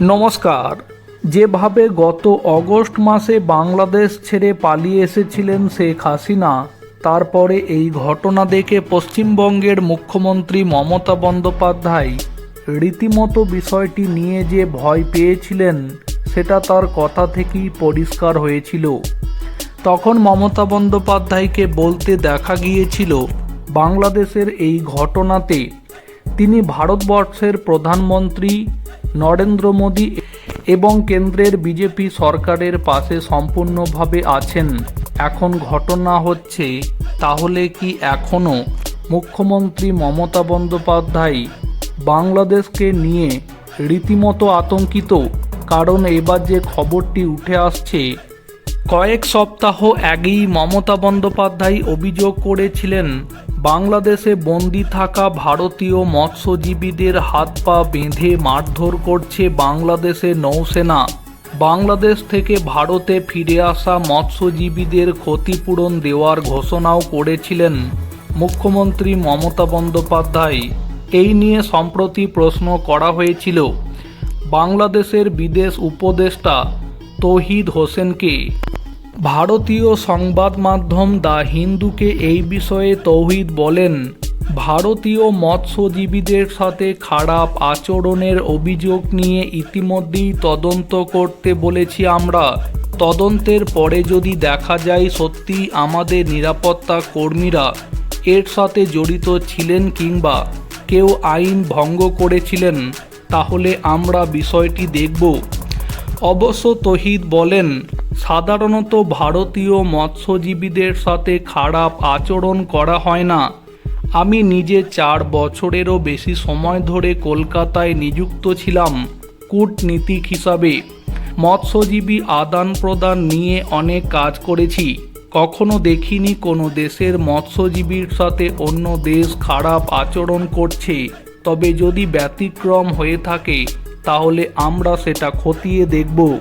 নমস্কার। যেভাবে গত অগস্ট মাসে বাংলাদেশ ছেড়ে পালিয়ে এসেছিলেন শেখ হাসিনা, তারপরে এই ঘটনা দেখে পশ্চিমবঙ্গের মুখ্যমন্ত্রী মমতা বন্দ্যোপাধ্যায় রীতিমতো বিষয়টি নিয়ে যে ভয় পেয়েছিলেন, সেটা তার কথা থেকেই পরিষ্কার হয়েছিল। তখন মমতা বন্দ্যোপাধ্যায়কে বলতে দেখা গিয়েছিল, বাংলাদেশের এই ঘটনাতে তিনি ভারতবর্ষের প্রধানমন্ত্রী নরেন্দ্র মোদী এবং কেন্দ্রের বিজেপি সরকারের পাশে সম্পূর্ণভাবে আছেন। এখন ঘটনা হচ্ছে, তাহলে কি এখনও মুখ্যমন্ত্রী মমতা বন্দ্যোপাধ্যায় বাংলাদেশকে নিয়ে রীতিমতো আতঙ্কিত? কারণ এবার যে খবরটি উঠে আসছে, কয়েক সপ্তাহ আগেই মমতা বন্দ্যোপাধ্যায় অভিযোগ করেছিলেন বাংলাদেশে বন্দি থাকা ভারতীয় মৎস্যজীবীদের হাত পা বেঁধে মারধর করছে বাংলাদেশের নৌসেনা। বাংলাদেশ থেকে ভারতে ফিরে আসা মৎস্যজীবীদের ক্ষতিপূরণ দেওয়ার ঘোষণাও করেছিলেন মুখ্যমন্ত্রী মমতা বন্দ্যোপাধ্যায়। এই নিয়ে সম্প্রতি প্রশ্ন করা হয়েছিল, বাংলাদেশের বিদেশ উপদেষ্টা তৌহিদ হোসেনকে। ভারতীয় সংবাদ মাধ্যম দ্য হিন্দুকে এই বিষয়ে তৌহিদ বলেন, ভারতীয় মৎস্যজীবীদের সাথে খারাপ আচরণের অভিযোগ নিয়ে ইতিমধ্যেই তদন্ত করতে বলেছি আমরা। তদন্তের পরে যদি দেখা যায় সত্যি আমাদের নিরাপত্তা কর্মীরা এর সাথে জড়িত ছিলেন কিংবা কেউ আইন ভঙ্গ করেছিলেন, তাহলে আমরা বিষয়টি দেখব। অবশ্য তহিদ বলেন সাধারণত ভারতীয় মৎস্যজীবীদের সাথে খারাপ আচরণ করা হয় না। আমি নিজে চার বছরেরও বেশি সময় ধরে কলকাতায় নিযুক্ত ছিলাম কূটনীতিক হিসাবে। মৎস্যজীবী আদান প্রদান নিয়ে অনেক কাজ করেছি। কখনো দেখিনি কোনো দেশের মৎস্যজীবীর সাথে অন্য দেশ খারাপ আচরণ করছে। তবে যদি ব্যতিক্রম হয়ে থাকে, তাহলে আমরা সেটা খতিয়ে দেখব।